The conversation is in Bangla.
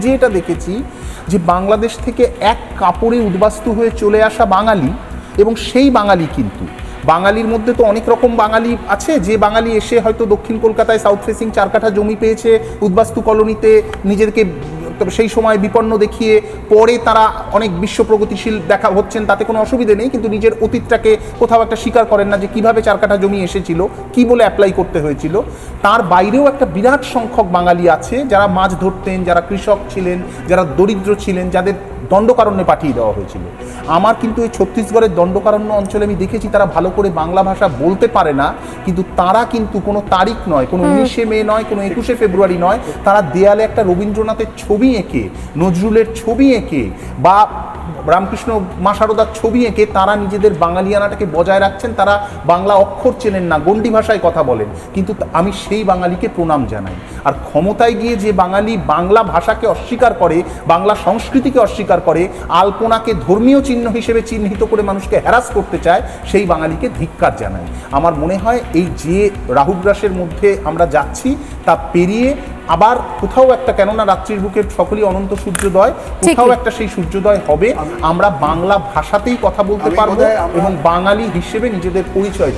নিজে এটা দেখেছি যে বাংলাদেশ থেকে এক কাপড়ে উদ্বাস্তু হয়ে চলে আসা বাঙালি এবং সেই বাঙালি কিন্তু। বাঙালির মধ্যে তো অনেক রকম বাঙালি আছে, যে বাঙালি এসে হয়তো দক্ষিণ কলকাতায় সাউথ ফেসিং চারকাঠা জমি পেয়েছে, উদ্বাস্তু কলোনিতে নিজেদেরকে সেই সময় বিপন্ন দেখিয়ে পরে তারা অনেক বিশ্ব প্রগতিশীল দেখা হচ্ছেন, তাতে কোনো অসুবিধে নেই, কিন্তু নিজের অতীতটাকে কোথাও একটা স্বীকার করেন না যে কীভাবে চার কাঠা জমি এসেছিল, কি বলে অ্যাপ্লাই করতে হয়েছিল। তার বাইরেও একটা বিরাট সংখ্যক বাঙালি আছে যারা মাছ ধরতেন, যারা কৃষক ছিলেন, যারা দরিদ্র ছিলেন, যাদের দণ্ডকারণ্যে পাঠিয়ে দেওয়া হয়েছিল। আমার কিন্তু এই ছত্তিশগড়ের দণ্ডকারণ্য অঞ্চলে আমি দেখেছি তারা ভালো করে বাংলা ভাষা বলতে পারে না কিন্তু তারা কিন্তু কোনো তারিখ নয় কোনো উনিশে মে নয় কোনো একুশে ফেব্রুয়ারি নয় তারা দেয়ালে একটা রবীন্দ্রনাথের ছবি এঁকে নজরুলের ছবি এঁকে বা রামকৃষ্ণ মা শারদার ছবি এঁকে তারা নিজেদের বাঙালিয়ানাটাকে বজায় রাখছেন, তারা বাংলা অক্ষর চেনেন না গন্ডি ভাষায় কথা বলেন। কিন্তু আমি সেই বাঙালিকে প্রণাম জানাই। আর ক্ষমতায় গিয়ে যে বাঙালি বাংলা ভাষাকে অস্বীকার করে, বাংলা সংস্কৃতিকে অস্বীকার করে, আলপনাকে ধর্মীয় চিহ্ন হিসেবে চিহ্নিত করে মানুষকে হ্যারাস করতে চায়, সেই বাঙালিকে ধিক্কার জানাই। আমার মনে হয় এই যে রাহুগ্রাসের মধ্যে আমরা যাচ্ছি, তা পেরিয়ে আবার কোথাও একটা কেননা রাত্রির বুকে সকলেই অনন্ত সূর্যোদয় কোথাও একটা সেই সূর্যোদয় হবে। আমরা বাংলা ভাষাতেই কথা বলতে পারব এবং বাঙালি হিসেবে নিজেদের পরিচয়